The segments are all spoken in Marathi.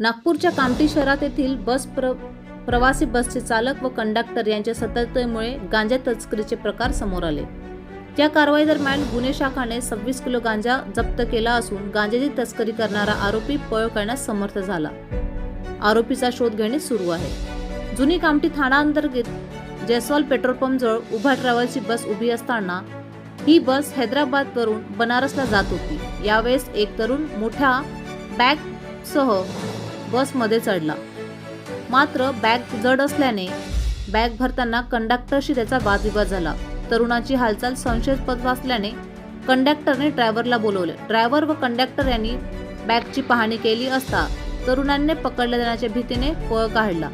नागपूरच्या कामठी शहरात येथील बस प्र प्रवासी बसचे चालक व कंडक्टर यांच्या सतर्कतेमुळे गांजा तस्करीचे प्रकार समोर आले. या कारवाई दरम्यान गुन्हे शाखाने सव्वीस किलो गांजा जप्त केला असून गांजाची तस्करी करणारा आरोपी पळ करण्यास समर्थ झाला. आरोपीचा शोध घेणे सुरू आहे. जुनी कामठी ठाण्याअंतर्गत जयस्वाल पेट्रोल पंपजवळ उभा ट्रॅव्हल्सची बस उभी असताना ही बस हैदराबादवरून बनारसला जात होती. यावेळेस एक तरुण मोठ्या बॅगसह बसमध्ये चढला. मात्र बॅग जड असल्याने बॅग भरताना कंडक्टरशी त्याचा वादविवाद झाला. तरुणाची हालचाल संशयास्पद असल्याने कंडक्टरने ड्रायव्हरला बोलवले. ड्रायव्हर व कंडक्टर यांनी बॅगची पाहणी केली असता तरुणांनी पकडल्या जाण्याच्या भीतीने पळ काढला.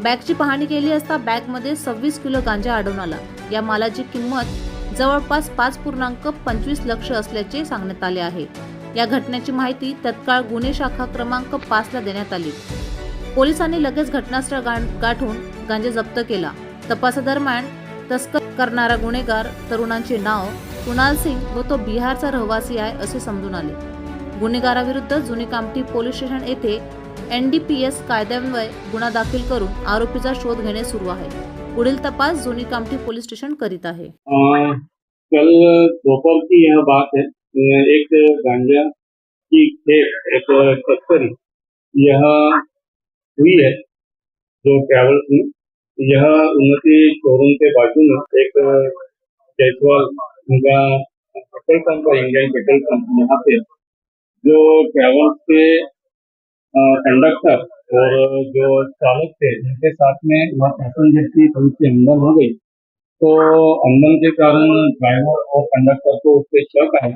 बॅगची पाहणी केली असता बॅगमध्ये सव्वीस किलो गांजा आढळून आला. या मालाची किंमत जवळपास पाच पूर्णांक पंचवीस लक्ष असल्याचे सांगण्यात आले आहे. या घटनेची माहिती तत्काळ गुन्हे शाखा क्रमांक पाचला देण्यात आली. पोलिसांनी लगेच घटनास्थळ गाठून गांजा जप्त केला. तपासादरम्यान तस्कर करणारा गुन्हेगार तरुणांचे नाव कुणाल सिंग व तो बिहारचा रहिवासी आहे असे समजून आले. गुन्हेगाराविरुद्ध जुनी कामठी पोलीस स्टेशन येथे एनडीपीएस कायद्यान्वये गुन्हा दाखल करून आरोपीचा शोध घेणे सुरू आहे. पुढील तपास जुनी कामठी पोलीस स्टेशन करीत आहे. कल दोपहर की यह बात है। एक गांजा की खेप, एक तस्करी, यह हुई है, जो ट्रैवल्स में यह उन्नति शोरूम के बाजू में एक जयसवाल उनका पेट्रोल पंप है इंडियन पेट्रोल पंप यहाँ पे, जो ट्रैवल्स के कंडक्टर और जो चालक थे उनके साथ में वह पैसेंजर की थोड़ी सी अनबन हो गई। तो अनबन के कारण ड्राइवर और कंडक्टर को उस पर शक आया।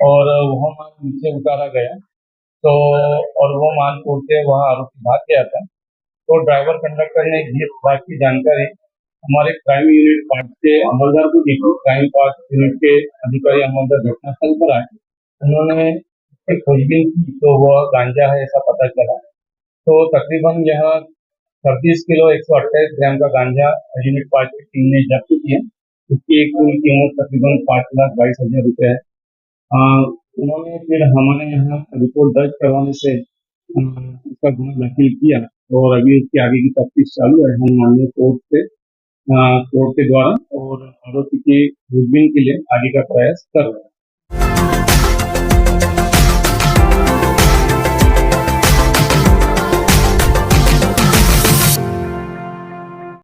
और वह माल नीचे उतारा गया। तो और वो माल तोड़ के वह आरोपी भाग गया था तो ड्राइवर, कंडक्टर ने इस बात की जानकारी। हमारे क्राइम यूनिट पार्ट के अमलदार को दी क्राइम पार्ट यूनिट के अधिकारी अमलदार घटनास्थल पर आए। उन्होंने खोजबीन की। तो वह गांजा है ऐसा पता चला। तो तकरीबन यह छब्बीस किलो एक सौ अट्ठाईस ग्राम का गांजा यूनिट पार्ट की टीम ने जब्त किया। उसकी कुल कीमत तकरीबन पाँच लाख बाईस हज़ार रुपये है। उन्होंने फिर हमारे यहाँ रिपोर्ट दर्ज करवाने से उसका गुना दाखिल किया और अभी उसकी आगे की तफ्तीश चालू है हम माननीय कोर्ट से कोर्ट के द्वारा और आरोपी के खोजबीन के लिए आगे का प्रयास कर रहे हैं।